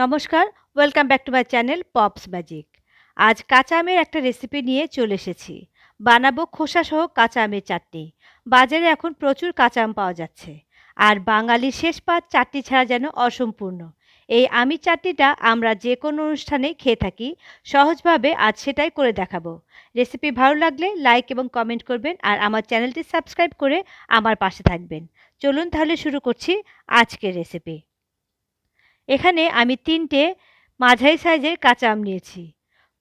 নমস্কার welcome back to my channel Pops Magic আজ কাঁচা আমের একটা রেসিপি নিয়ে চলে এসেছি। বানাবো খোসা সহ কাঁচা আমের চাটনি। বাজারে এখন প্রচুর কাঁচা আম পাওয়া যাচ্ছে। আর বাঙালির শেষ পাত চাটনি ছাড়া যেন অসম্পূর্ণ। এই আমি চাটনিটা আমরা যে কোনো অনুষ্ঠানে খেয়ে থাকি, সহজভাবে আজ সেটাই করে দেখাবো। রেসিপি ভালো লাগলে লাইক এবং কমেন্ট করবেন আর আমার চ্যানেলটি সাবস্ক্রাইব করে আমার পাশে থাকবেন। চলুন তাহলে শুরু করছি আজকের রেসিপি এখানে আমি তিনটে মাঝারি সাইজের কাঁচা আম নিয়েছি।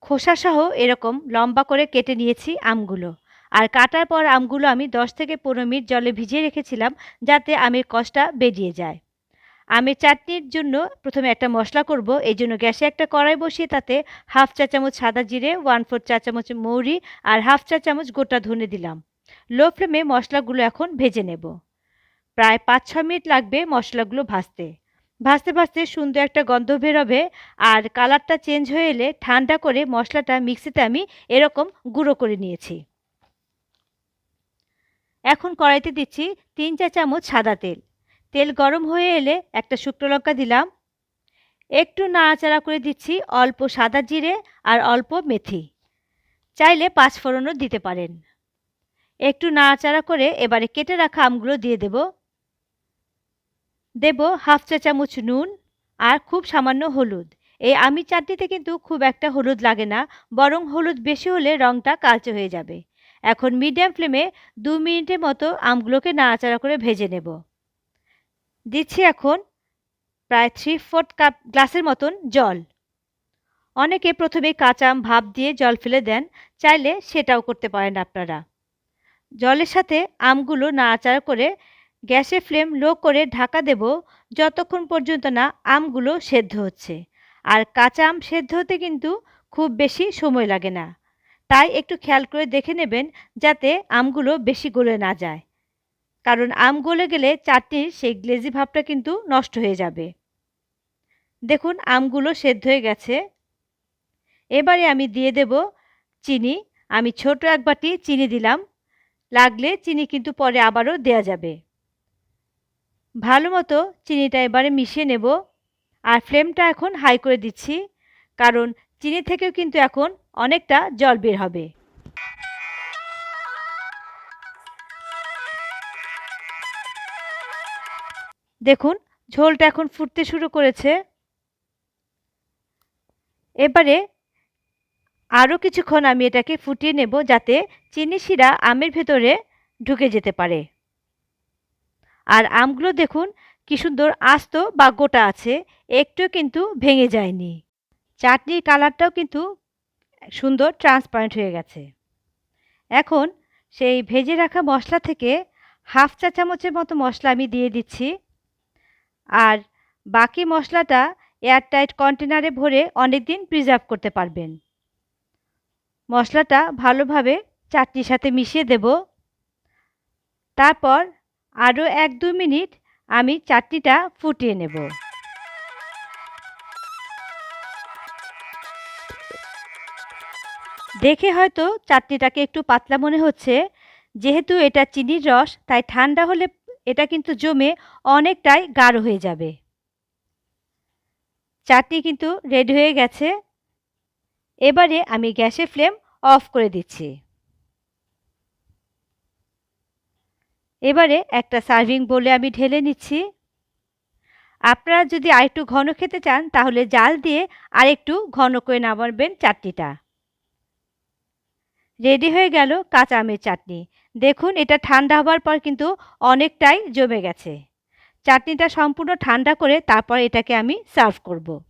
খোসাসহ এরকম লম্বা করে কেটে নিয়েছি আমগুলো। আর কাটার পর আমগুলো আমি দশ থেকে পনেরো মিনিট জলে ভিজিয়ে রেখেছিলাম যাতে আমের কষটা বেরিয়ে যায়। আমের চাটনির জন্য প্রথমে একটা মশলা করব, এই জন্য গ্যাসে একটা কড়াই বসিয়ে তাতে হাফ চা চামচ সাদা জিরে ওয়ান ফোর চা চামচ মৌরি আর হাফ চা চামচ গোটা ধনে দিলাম। লো ফ্লেমে মশলাগুলো এখন ভেজে নেব। প্রায় পাঁচ ছ মিনিট লাগবে মশলাগুলো ভাজতে। ভাজতে ভাজতে সুন্দর একটা গন্ধ বেরোবে আর কালারটা চেঞ্জ হয়ে এলে ঠান্ডা করে মশলাটা মিক্সিতে আমি এরকম গুঁড়ো করে নিয়েছি। এখন কড়াইতে দিচ্ছি তিন চা চামচ সাদা তেল। তেল গরম হয়ে এলে একটা শুকনো লঙ্কা দিলাম। একটু নাড়াচাড়া করে দিচ্ছি অল্প সাদা জিরে আর অল্প মেথি। চাইলে পাঁচ ফোড়নও দিতে পারেন। একটু নাড়াচাড়া করে এবারে কেটে রাখা আমগুলো দিয়ে দেবো। দেব হাফ চা চামচ নুন আর খুব সামান্য হলুদ। এই আমি চাটনিতে কিন্তু খুব একটা হলুদ লাগে না, বরং হলুদ বেশি হলে রঙটা কালচে হয়ে যাবে। এখন মিডিয়াম ফ্লেমে দু মিনিটের মতো আমগুলোকে নাড়াচাড়া করে ভেজে নেব। দিচ্ছি এখন প্রায় থ্রি ফোর্থ কাপ গ্লাসের মতন জল। অনেকে প্রথমে কাঁচা আম ভাপ দিয়ে জল ফেলে দেন, চাইলে সেটাও করতে পারেন আপনারা। জলের সাথে আমগুলো নাড়াচাড়া করে গ্যাসের ফ্লেম লো করে ঢাকা দেব, যতক্ষণ পর্যন্ত না আমগুলো সেদ্ধ হচ্ছে। আর কাঁচা আম সেদ্ধ হতে কিন্তু খুব বেশি সময় লাগে না। তাই একটু খেয়াল করে দেখে নেবেন যাতে আমগুলো বেশি গলে না যায়। কারণ আম গলে গেলে চাটনির সেই গ্লেজি ভাবটা কিন্তু নষ্ট হয়ে যাবে। দেখুন, আমগুলো সেদ্ধ হয়ে গেছে। এবারে আমি দিয়ে দেব চিনি। আমি ছোট এক বাটি চিনি দিলাম। লাগলে চিনি কিন্তু পরে আবারও দেয়া যাবে। ভালো মতো চিনিটা এবারে মিশিয়ে নেব। আর ফ্লেমটা এখন হাই করে দিচ্ছি, কারণ চিনি থেকেও কিন্তু এখন অনেকটা জল বের হবে। দেখুন, ঝোলটা এখন ফুটতে শুরু করেছে। এবারে আরও কিছুক্ষণ আমি এটাকে ফুটিয়ে নেব যাতে চিনি শিরা আমের ভেতরে ঢুকে যেতে পারে। আর আমগুলো দেখুন, কি সুন্দর আস্ত বা গোটা আছে একটু কিন্তু ভেঙে যায়নি। চাটনির কালারটাও কিন্তু সুন্দর ট্রান্সপারেন্ট হয়ে গেছে। এখন সেই ভেজে রাখা মশলা থেকে হাফ চা চামচের মতো মশলা আমি দিয়ে দিচ্ছি। আর বাকি মশলাটা এয়ারটাইট কন্টেনারে ভরে অনেক দিন প্রিজার্ভ করতে পারবেন। মশলাটা ভালোভাবে চাটনির সাথে মিশিয়ে দেব। তারপর আরও এক দু মিনিট আমি চাটনিটা ফুটিয়ে নেব। দেখে হয়তো চাটনিটাকে একটু পাতলা মনে হচ্ছে। যেহেতু এটা চিনির রস, তাই ঠান্ডা হলে এটা কিন্তু জমে অনেকটাই গাঢ় হয়ে যাবে। চাটনি কিন্তু রেডি হয়ে গেছে। এবারে আমি গ্যাসের ফ্লেম অফ করে দিচ্ছি। এবারে একটা সার্ভিং বলে আমি ঢেলে নিচ্ছি। আপনারা যদি আরেকটু ঘন খেতে চান, তাহলে জাল দিয়ে আরেকটু ঘন করে নামাবেন চাটনিটা। রেডি হয়ে গেল কাঁচা আমের চাটনি। দেখুন, এটা ঠান্ডা হওয়ার পর কিন্তু অনেকটাই জমে গেছে। চাটনিটা সম্পূর্ণ ঠান্ডা করে তারপর এটাকে আমি সার্ভ করব।